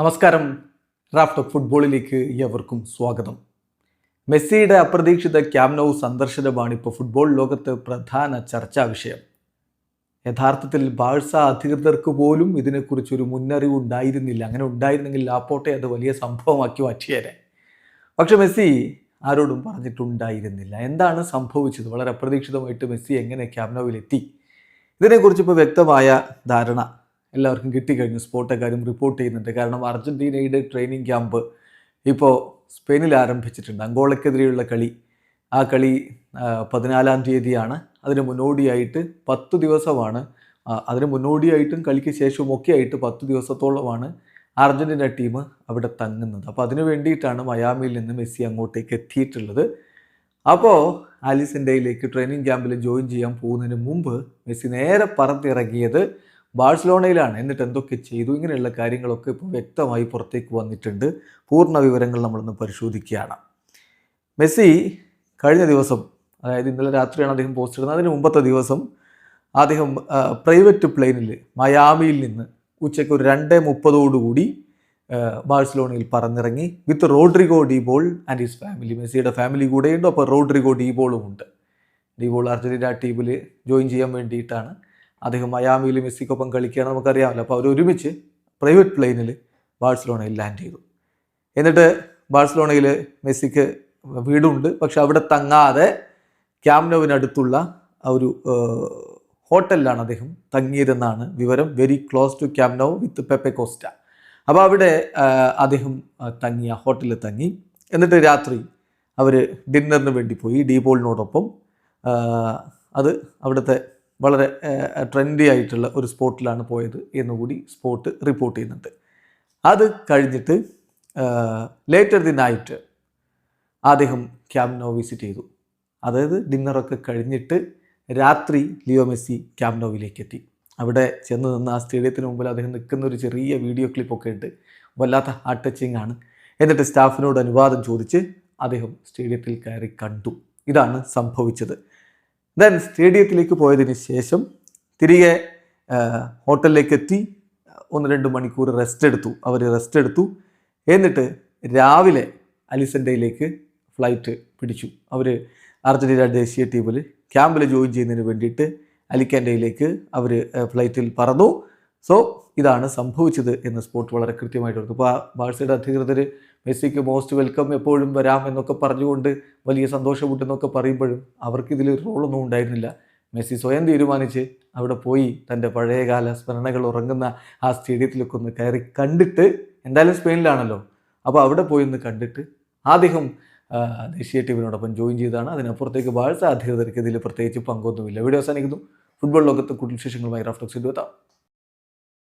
നമസ്കാരം. റാഫ്റ്റ് ഫുട്ബോളിലേക്ക് ഏവർക്കും സ്വാഗതം. മെസ്സിയുടെ അപ്രതീക്ഷിത ക്യാമ്നൌ സന്ദർശനമാണ് ഇപ്പോൾ ഫുട്ബോൾ ലോകത്ത് പ്രധാന ചർച്ചാ വിഷയം. യഥാർത്ഥത്തിൽ ബാഴ്സ അധികൃതർക്ക് പോലും ഇതിനെക്കുറിച്ചൊരു മുന്നറിവ് ഉണ്ടായിരുന്നില്ല. അങ്ങനെ ഉണ്ടായിരുന്നെങ്കിൽ ലാപ്പോട്ടെ അത് വലിയ സംഭവമാക്കി മാറ്റിയേനെ. പക്ഷെ മെസ്സി ആരോടും പറഞ്ഞിട്ടുണ്ടായിരുന്നില്ല. എന്താണ് സംഭവിച്ചത്? വളരെ അപ്രതീക്ഷിതമായിട്ട് മെസ്സി എങ്ങനെ ക്യാമനോവിലെത്തി ഇതിനെക്കുറിച്ച് ഇപ്പോൾ വ്യക്തമായ ധാരണ എല്ലാവർക്കും കിട്ടിക്കഴിഞ്ഞു. സ്പോട്ട് കാര്യം റിപ്പോർട്ട് ചെയ്യുന്നുണ്ട്. കാരണം അർജന്റീനയുടെ ട്രെയിനിങ് ക്യാമ്പ് ഇപ്പോൾ സ്പെയിനിൽ ആരംഭിച്ചിട്ടുണ്ട്. അങ്കോളക്കെതിരെയുള്ള കളി. ആ കളി പതിനാലാം തീയതിയാണ്. അതിന് മുന്നോടിയായിട്ട് പത്ത് ദിവസമാണ്. അതിന് മുന്നോടിയായിട്ടും കളിക്ക് ശേഷവും ഒക്കെ ആയിട്ട് പത്ത് ദിവസത്തോളമാണ് അർജന്റീന ടീം അവിടെ തങ്ങുന്നത്. അപ്പോൾ അതിനു വേണ്ടിയിട്ടാണ് മയാമിയിൽ നിന്ന് മെസ്സി അങ്ങോട്ടേക്ക് എത്തിയിട്ടുള്ളത്. അപ്പോൾ ആലിസിന്റെയിലേക്ക് ട്രെയിനിങ് ക്യാമ്പിൽ ജോയിൻ ചെയ്യാൻ പോകുന്നതിന് മുമ്പ് മെസ്സി നേരെ പറത്തിറങ്ങിയത് ബാഴ്സലോണയിലാണ്. എന്നിട്ട് എന്തൊക്കെ ചെയ്തു? ഇങ്ങനെയുള്ള കാര്യങ്ങളൊക്കെ ഇപ്പോൾ വ്യക്തമായി പുറത്തേക്ക് വന്നിട്ടുണ്ട്. പൂർണ വിവരങ്ങൾ നമ്മളൊന്ന് പരിശോധിക്കുകയാണ്. മെസ്സി കഴിഞ്ഞ ദിവസം അതായത് ഇന്നലെ രാത്രിയാണ് അദ്ദേഹം പോസ്റ്റ് ഇടുന്നത്. അതിന് മുമ്പത്തെ ദിവസം അദ്ദേഹം പ്രൈവറ്റ് പ്ലെയിനിൽ മയാമിയിൽ നിന്ന് ഉച്ചയ്ക്ക് ഒരു രണ്ട് മുപ്പതോടുകൂടി ബാഴ്സലോണയിൽ പറന്നിറങ്ങി. With Rodrigo de Paul and his family. മെസ്സിയുടെ ഫാമിലി കൂടെയുണ്ട്. അപ്പോൾ റോഡ്രിഗോ ഡിബോളും ഉണ്ട്. ഡിബോൾ അർജന്റീന ടീമിൽ ജോയിൻ ചെയ്യാൻ വേണ്ടിയിട്ടാണ്. അദ്ദേഹം മയാമിയിൽ മെസ്സിക്കൊപ്പം കളിക്കുകയാണ് നമുക്കറിയാമല്ലോ. അപ്പോൾ അവർ ഒരുമിച്ച് പ്രൈവറ്റ് പ്ലെയിനിൽ ബാഴ്സലോണയിൽ ലാൻഡ് ചെയ്തു. എന്നിട്ട് ബാഴ്സലോണയിൽ മെസ്സിക്ക് വീടുണ്ട്. പക്ഷെ അവിടെ തങ്ങാതെ ക്യാംനോവിനടുത്തുള്ള ഒരു ഹോട്ടലിലാണ് അദ്ദേഹം തങ്ങിയതെന്നാണ് വിവരം. Very close to Camp Nou with Pepe Costa അപ്പോൾ അവിടെ അദ്ദേഹം തങ്ങിയ ഹോട്ടലിൽ തങ്ങി. എന്നിട്ട് രാത്രി അവർ ഡിന്നറിന് വേണ്ടി പോയി. ഡീപോളിനോടൊപ്പം അത് അവിടുത്തെ വളരെ ട്രെൻഡി ആയിട്ടുള്ള ഒരു സ്പോട്ടിലാണ് പോയത് എന്നുകൂടി സ്പോട്ട് റിപ്പോർട്ട് ചെയ്യുന്നുണ്ട്. അത് കഴിഞ്ഞിട്ട് ലേറ്റർ ദി നൈറ്റ് അദ്ദേഹം ക്യാമ്നോ വിസിറ്റ് ചെയ്തു. അതായത് ഡിന്നറൊക്കെ കഴിഞ്ഞിട്ട് രാത്രി ലിയോ മെസ്സി ക്യാമ്നോവിലേക്ക് എത്തി. അവിടെ ചെന്ന് നിന്ന് ആ സ്റ്റേഡിയത്തിന് മുമ്പിൽ അദ്ദേഹം നിൽക്കുന്ന ഒരു ചെറിയ വീഡിയോ ക്ലിപ്പൊക്കെ ഉണ്ട്. വല്ലാത്ത ഹാർട്ട് ടച്ചിങ് ആണ്. എന്നിട്ട് സ്റ്റാഫിനോട് അനുവാദം ചോദിച്ച് അദ്ദേഹം സ്റ്റേഡിയത്തിൽ കയറി കണ്ടു. ഇതാണ് സംഭവിച്ചത്. ദെൻ സ്റ്റേഡിയത്തിലേക്ക് പോയതിന് ശേഷം തിരികെ ഹോട്ടലിലേക്ക് എത്തി ഒന്ന് രണ്ട് മണിക്കൂർ റെസ്റ്റ് എടുത്തു. അവർ റെസ്റ്റ് എടുത്തു. എന്നിട്ട് രാവിലെ അലിസൻഡയിലേക്ക് ഫ്ലൈറ്റ് പിടിച്ചു. അവർ അർജന്റീന ദേശീയ ടീമിൽ ക്യാമ്പിൽ ജോയിൻ ചെയ്യുന്നതിന് വേണ്ടിയിട്ട് അലിക്കാൻഡയിലേക്ക് അവർ ഫ്ലൈറ്റിൽ പറന്നു. സോ ഇതാണ് സംഭവിച്ചത് എന്ന് സ്പോർട്ട് വളരെ കൃത്യമായിട്ട് എടുത്തു അപ്പോൾ ആ ബാഴ്സയുടെ അധികൃതർ മെസ്സിക്ക് മോസ്റ്റ് വെൽക്കം എപ്പോഴും വരാം എന്നൊക്കെ പറഞ്ഞുകൊണ്ട് വലിയ സന്തോഷമുണ്ടെന്നൊക്കെ പറയുമ്പോഴും അവർക്ക് ഇതിൽ റോളൊന്നും ഉണ്ടായിരുന്നില്ല. മെസ്സി സ്വയം തീരുമാനിച്ച് അവിടെ പോയി തന്റെ പഴയകാല സ്മരണകൾ ഉറങ്ങുന്ന ആ സ്റ്റേഡിയത്തിലൊക്കെ ഒന്ന് കയറി കണ്ടിട്ട് എന്തായാലും സ്പെയിനിലാണല്ലോ. അപ്പോൾ അവിടെ പോയി ഒന്ന് കണ്ടിട്ട് ആദ്യം ദേശീയ ടീമിനോടൊപ്പം ജോയിൻ ചെയ്താണ്. അതിനപ്പുറത്തേക്ക് ബാഴ്സ അധികൃതർക്ക് ഇതിൽ പ്രത്യേകിച്ച് പങ്കൊന്നുമില്ല. വീഡിയോ അവസാനിക്കുന്നു. ഫുട്ബോൾ ലോകത്ത് കൂടുതൽ വിശേഷങ്ങളുമായി റാഫ്റ്റോക്സിന്റെ എത്താം.